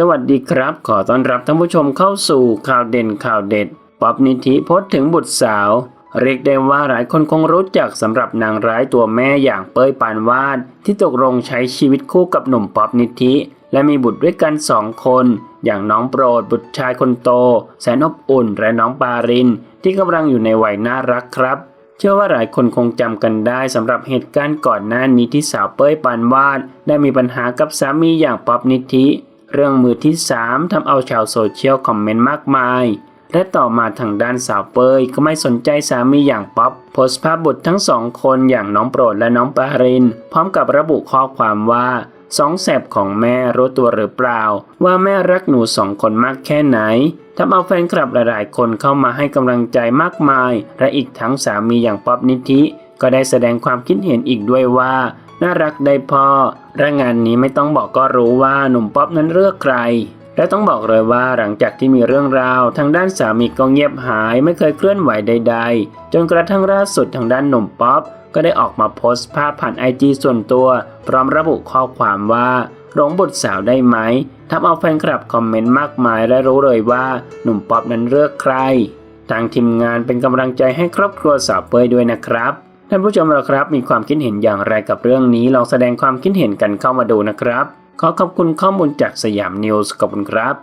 สวัสดีครับ ขอต้อนรับท่านผู้ชมเข้าสู่ข่าวเด่นข่าวเด็ด ป๊อบนิธิพสต์ถึงบุตรสาว เรียกได้ว่าหลายคนคงรู้จักสำหรับนางร้ายตัวแม่อย่างเป้ยปานวาด ที่ตกลงใช้ชีวิตคู่กับหนุ่มป๊อบนิธิ และมีบุตรด้วยกันสองคน อย่างน้องโปรดบุตรชายคนโต แสนอบอุ่นและน้องปาริน ที่กำลังอยู่ในวัยน่ารักครับเชื่อว่าหลายคนคงจำกันได้สำหรับเหตุการณ์ก่อนหน้านี้ที่สาวเป้ยปานวาด ได้มีปัญหากับสามีอย่างป๊อบนิธิ เรื่องมือที่ 3ทำเอาชาวโซเชียลคอมเมนต์มากมาย และต่อมาทางด้านสาวเปยก็ไม่สนใจสามีอย่างป๊อปโพสต์ภาพบุตรทั้งสองคนอย่างน้องโปรดและน้องปาริน พร้อมกับระบุข้อความว่าสองแสบของแม่รู้ตัวหรือเปล่า ว่าแม่รักหนูสองคนมากแค่ไหนทำเอาแฟนคลับหลายๆ คนเข้ามาให้กำลังใจมากมาย และอีกทั้งสามีอย่างป๊อปนิธิ ก็ได้แสดงความคิดเห็นอีกด้วยว่า น่ารักได้พ่อและงานนี้ไม่ต้องบอกก็รู้ว่าหนุ่มป๊อปนั้นเลือกใคร และต้องบอกเลยว่าหลังจากที่มีเรื่องราว ทางด้านสามีก็เงียบหายไม่เคยเคลื่อนไหวใด ๆ จนกระทั่งล่าสุดทางด้านหนุ่มป๊อปก็ได้ออกมาโพสต์ภาพผ่านไอจีส่วนตัว พร้อมระบุข้อความว่าหลงบุตรสาวได้ไหมทำเอาแฟนคลับคอมเมนต์มากมายและรู้เลยว่าหนุ่มป๊อปนั้นเลือกใคร ทางทีมงานเป็นกำลังใจให้ครอบครัวสาวเปยด้วยนะครับ ท่านผู้ชมเราครับ มีความคิดเห็นอย่างไรกับเรื่องนี้ลองแสดงความคิดเห็นกันเข้ามาดูนะครับ ขอขอบคุณข้อมูลจากสยามนิวส์ขอบคุณครับ